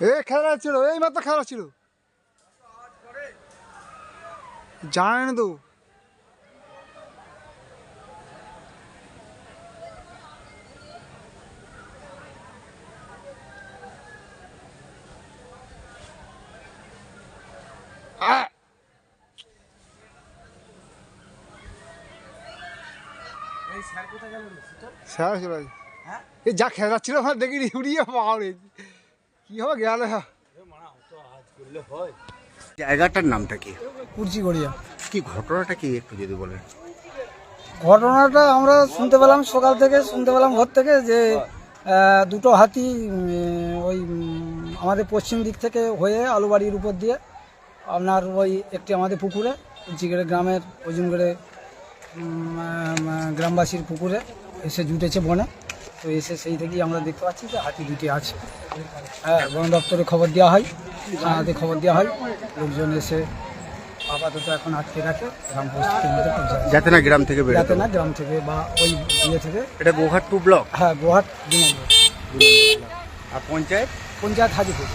এই খেলা ছিল এই মাত্র খেলা ছিল। জানে তো! স্যার চলে এই যা খেলা ছিল আমার দেখি উড়িয়ে পাহাড়ে কি হবে গেল? জায়গাটার নামটা কি? কুর্চি গড়িয়া কি ঘটনাটা কি একটু যদি বলেন? ঘটনাটা আমরা শুনতে পেলাম সকাল থেকে শুনতে পেলাম ঘর থেকে যে দুটো হাতি ওই আমাদের পশ্চিম দিক থেকে হয়ে আলুবাড়ির উপর দিয়ে আপনার ওই একটি আমাদের পুকুরে কুচিগড়ে গ্রামের ওজনগড়ে গ্রামবাসীর পুকুরে এসে জুটেছে বনে। তো এসে সেই থেকেই আমরা দেখতে পাচ্ছি যে হাতি দুটি আছে। হ্যাঁ বন দপ্তরে খবর দেওয়া হয় থানাতে খবর দেওয়া হয়। লোকজন এসে আপাতত এখন আটকে রাখে গ্রাম পরিস্থিতির মধ্যে যাতে না গ্রাম থেকে যাতে না গ্রাম থেকে বা ওই ইয়ে থেকে। এটা গোহাট টু ব্লক? হ্যাঁ গোহাট দু নম্বর। আর পঞ্চায়েত? পঞ্চায়েত হাজিপুর।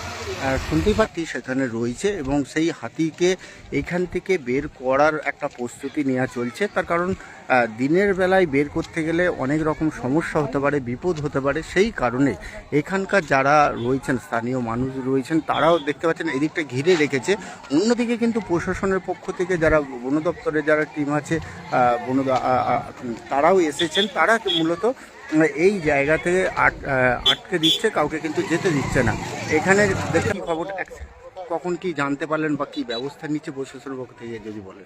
শুনতেই পাচ্ছি সেখানে রয়েছে এবং সেই হাতিকে এখান থেকে বের করার একটা প্রস্তুতি নেওয়া চলছে। তার কারণ দিনের বেলায় বের করতে গেলে অনেক রকম সমস্যা হতে পারে, বিপদ হতে পারে। সেই কারণে এখানকার যারা রয়েছেন, স্থানীয় মানুষ রয়েছেন, তারাও দেখতে পাচ্ছেন এদিকটা ঘিরে রেখেছে। অন্যদিকে কিন্তু প্রশাসনের পক্ষ থেকে যারা বন দপ্তরের যারা টিম আছে বন তারাও এসেছেন। তারা মূলত এই জায়গা থেকে আট- আটকে দিচ্ছে, কাউকে কিন্তু যেতে দিচ্ছে না। এখানে দেখেন খবর কখন কি জানতে পারলেন বা কি ব্যবস্থা নিচ্ছে প্রশাসনের পক্ষ থেকে, যদি বলেন।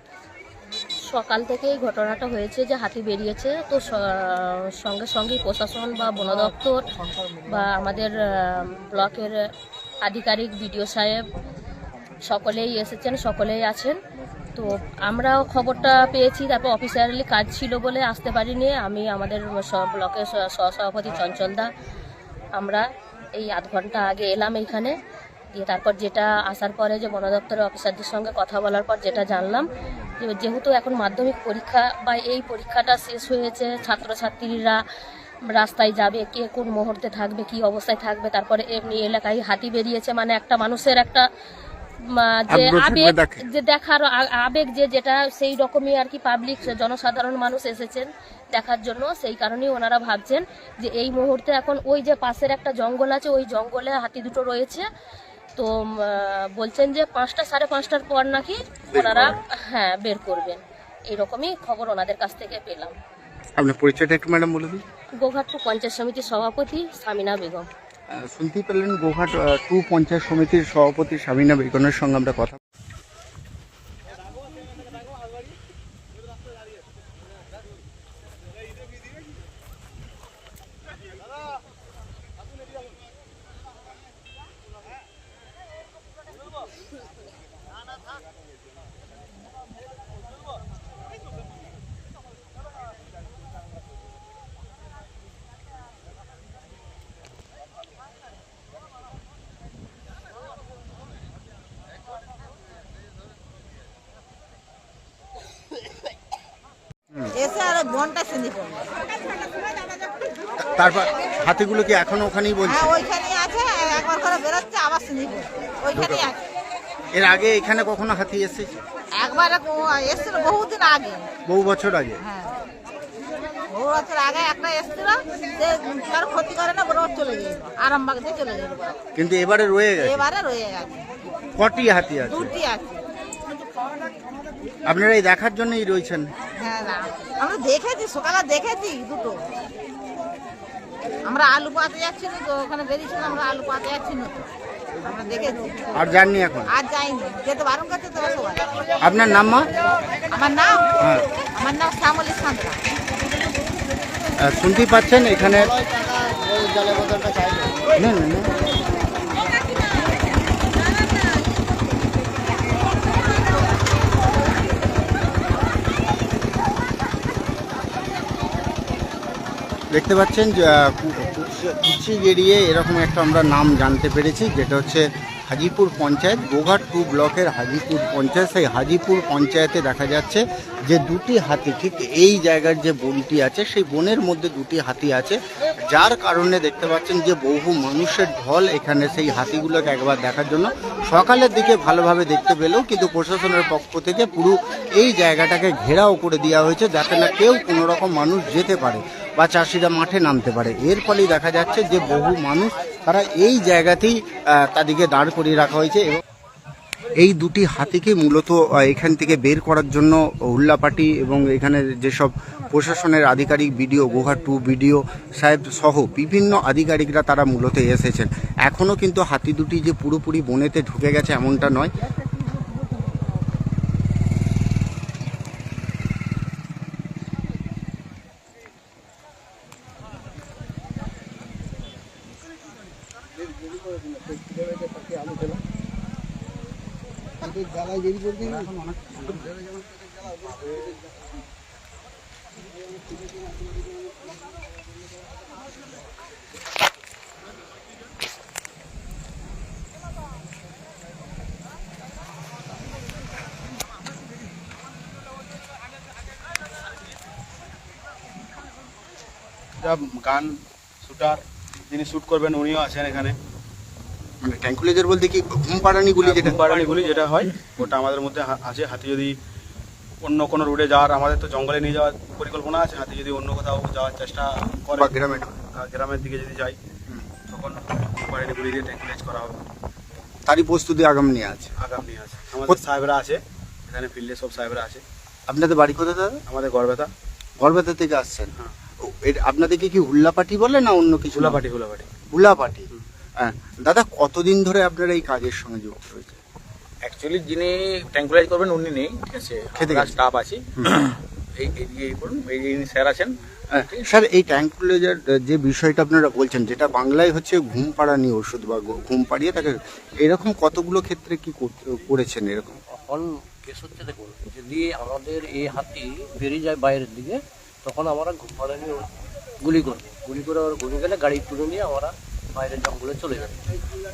সকাল থেকে এই ঘটনাটা হয়েছে যে হাতি বেরিয়েছে, তো সঙ্গে সঙ্গেই প্রশাসন বা বন দপ্তর বা আমাদের ব্লকের আধিকারিক, বিডিও সাহেব সকলেই এসেছেন, সকলেই আছেন। তো আমরাও খবরটা পেয়েছি, তারপর অফিসিয়ালি কাজ ছিল বলে আসতে পারিনি। আমি, আমাদের ব্লকের সহসভাপতি চঞ্চলদা আমরা এই আধ ঘণ্টা আগে এলাম এইখানে। দিয়ে তারপর যেটা আসার পরে যে বন দপ্তরের অফিসারদের সঙ্গে কথা বলার পর যেটা জানলাম, যে যেহেতু এখন মাধ্যমিক পরীক্ষা বা এই পরীক্ষাটা শেষ হয়েছে, ছাত্রছাত্রীরা রাস্তায় যাবে, কে কোন মুহূর্তে থাকবে, কি অবস্থায় থাকবে, তারপরে এমনি এলাকায় হাতি বেরিয়েছে মানে একটা মানুষের একটা যে আবেগ যে দেখার আবেগ যে যেটা সেই রকমই আর কি পাবলিক জনসাধারণ মানুষ এসেছেন দেখার জন্য। সেই কারণেই ওনারা ভাবছেন যে এই মুহূর্তে এখন ওই যে পাশের একটা জঙ্গল আছে ওই জঙ্গলে হাতি দুটো রয়েছে। তো বলছেন যে পাঁচটা সাড়ে পাঁচটার পর নাকি ওনারা হ্যাঁ বের করবেন। এইরকমই খবর ওনাদের কাছ থেকে পেলাম। আপনার পরিচয়টা একটু ম্যাডাম বলে দিন। গোঘাটপুর পঞ্চায়েত সমিতির সভাপতি সামিনা বেগম। শুনতেই পেলেন গোঘাট টু পঞ্চায়েত সমিতির সভাপতি স্বামীনা বেগনের সঙ্গে আমরা কথা পড়ল তারপর হাতিগুলো কি এখনও ওখানেই বলছে? হ্যাঁ আছে একবার করে বেরোচ্ছে আবার ওইখানেই আছে। এর আগে এখানে কখনো হাতি এসেছে? একবার এসছিল বহুদিন আগে। বহু বছর আগে? হ্যাঁ। বহু বছর আগে একটা এসছিল যে কারও ক্ষতি করে না বরং চলে গেল আরামবাগ দিয়ে চলে গেল। কিন্তু এবারে রয়ে গেছে? এবারে রয়ে গেছে। কটি হাতি আছে? দুটি আছে। আপনারা এই দেখার জন্যই রয়েছেন। হ্যাঁ না, আমরা দেখেছি সকালে দেখেছি দুটো। আমরা আলু পাতে যাচ্ছি না তো ওখানে বেরিয়েছিলাম আমরা আলু পাতে যাচ্ছি না তো। আমরা দেখেছি। আর জাননি এখন? আর যাইনি। যেতে বারণ করতে তো সবাই। আপনার নাম মা? আমার নাম? হ্যাঁ। আমার নাম শ্যামলী সান্তা। শুনতেই পাচ্ছেন এখানে না, না, দেখতে পাচ্ছেন কুচি গেরিয়ে এরকম একটা আমরা নাম জানতে পেরেছি, যেটা হচ্ছে হাজিপুর পঞ্চায়েত, গোঘাট টু ব্লকের হাজিপুর পঞ্চায়েত। সেই হাজিপুর পঞ্চায়েতে দেখা যাচ্ছে যে দুটি হাতি, ঠিক এই জায়গার যে বনটি আছে, সেই বনের মধ্যে দুটি হাতি আছে, যার কারণে দেখতে পাচ্ছেন যে বহু মানুষের ঢল এখানে সেই হাতিগুলোকে একবার দেখার জন্য। সকালের দিকে ভালোভাবে দেখতে পেলেও কিন্তু প্রশাসনের পক্ষ থেকে পুরো এই জায়গাটাকে ঘেরাও করে দেওয়া হয়েছে, যাতে না কেউ কোনো রকম মানুষ যেতে পারে। বা চাষিরা মাঠে নামতে পারে। এর ফলেই দেখা যাচ্ছে যে বহু মানুষ তারা এই জায়গাতেই তাদেরকে দাঁড় করিয়ে রাখা হয়েছে এবং এই দুটি হাতিকে মূলত এখান থেকে বের করার জন্য উল্লাপাটি এবং এখানে যেসব প্রশাসনের আধিকারিক বিডিও, গুহা টু বিডিও সাহেব সহ বিভিন্ন আধিকারিকরা তারা মূলত এসেছেন। এখনও কিন্তু হাতি দুটি যে পুরোপুরি বনেতে ঢুকে গেছে এমনটা নয়। যা গান শুটার যিনি শ্যুট করবেন উনিও আছেন এখানে। মানে ট্যাঙ্কুলেজার বলতে কি ঘুম পাড়ানিগুলি যেটা? বাড়ানিগুলি যেটা হয় ওটা আমাদের মধ্যে আছে। হাতি যদি অন্য কোনো রুটে যাওয়ার আমাদের তো জঙ্গলে নিয়ে যাওয়ার পরিকল্পনা আছে। হাতি যদি অন্য কোথাও যাওয়ার চেষ্টা করে বা গ্রামে গ্রামের দিকে যদি যাই তখন বাড়ানিগুলি দিয়ে ট্যাঙ্কুলেজ করা হবে। তারই প্রস্তুতি আগাম নিয়ে আছে। আগাম নিয়ে আছে। আমাদের সাহেবরা আছে এখানে ফিল্ডে সব সাহেবরা আছে। আপনাদের বাড়ি কোথায় দাদা? আমাদের গড়বেতা। গড়বেতা থেকে আসছেন। হ্যাঁ। আপনাদেরকে কি হুল্লাপাটি বলে না অন্য কিছু? হুলাপাটি হুলাপাটি হুল্লাপাটি। হ্যাঁ দাদা কতদিন ধরে আপনারা এই কাজের সঙ্গে যুক্ত হয়েছে অ্যাকচুয়ালি যিনি ট্যাঙ্কুলাইজ করবেন উনি নেই ঠিক আছে? খেতে। স্টাফ আছি। এই এই এই করুন এই এই স্যার আছেন হ্যাঁ, স্যার এই ট্যাঙ্কুলেজার যে বিষয়টা আপনারা বলছেন যেটা বাংলায় হচ্ছে ঘুম পাড়ানি ওষুধ বা ঘুম পাড়িয়ে তাকে এরকম কতগুলো ক্ষেত্রে কি করতে- করেছেন এরকম? এখন কেস হচ্ছে দেখুন যদি আমাদের এই হাতি বেরিয়ে যায় বাইরের দিকে তখন আমরা ঘুমানো নিয়ে গুলি করব। গুলি করে ঘুরে গেলে গাড়ি তুলে নিয়ে আমরা বাইরের জঙ্গলে চলে যাবে।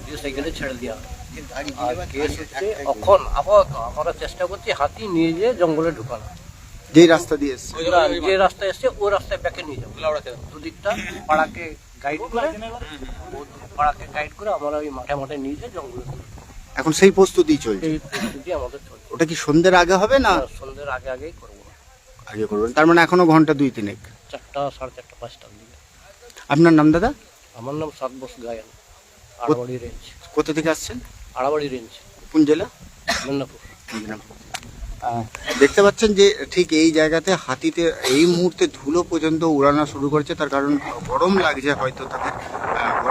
দিয়ে সাইকেলে ছেড়ে দেওয়া হবে। আর কেস হচ্ছে এখন আপাতত আমরা চেষ্টা করছি হাতি নিয়ে যেয়ে জঙ্গলে ঢুকানো। যেই রাস্তা দিয়ে এসছে। যে রাস্তায় এসছে ওই রাস্তায় ব্যাকে নিয়ে যাব। দুদিকটা পাড়াকে গাইড করে পাড়াকে গাইড করে আমরা ওই মাঠে মাঠে নিয়ে যেয়ে জঙ্গলে এখন সেই প্রস্তুতি চলছে। এই প্রস্তুতি আমাদের চলছে। ওটা কি সন্ধ্যের আগে হবে না সন্ধ্যের আগে আগেই করব। আগে করবেন। তার মানে এখনও ঘণ্টা দুই তিনেক। চারটা সাড়ে চারটা পাঁচটার দিকে। আপনার নাম দাদা? আমার নাম সাত বস গায়ন আড়াবাড়ি রেঞ্জ কোথা থেকে আসছেন? আড়াবাড়ি রেঞ্জ কোন জেলা? মেদিনীপুর। দেখতে পাচ্ছেন যে ঠিক এই জায়গাতে হাতিতে এই মুহূর্তে ধুলো পর্যন্ত উড়ানো শুরু করেছে তার কারণ গরম লাগছে হয়তো তাদের।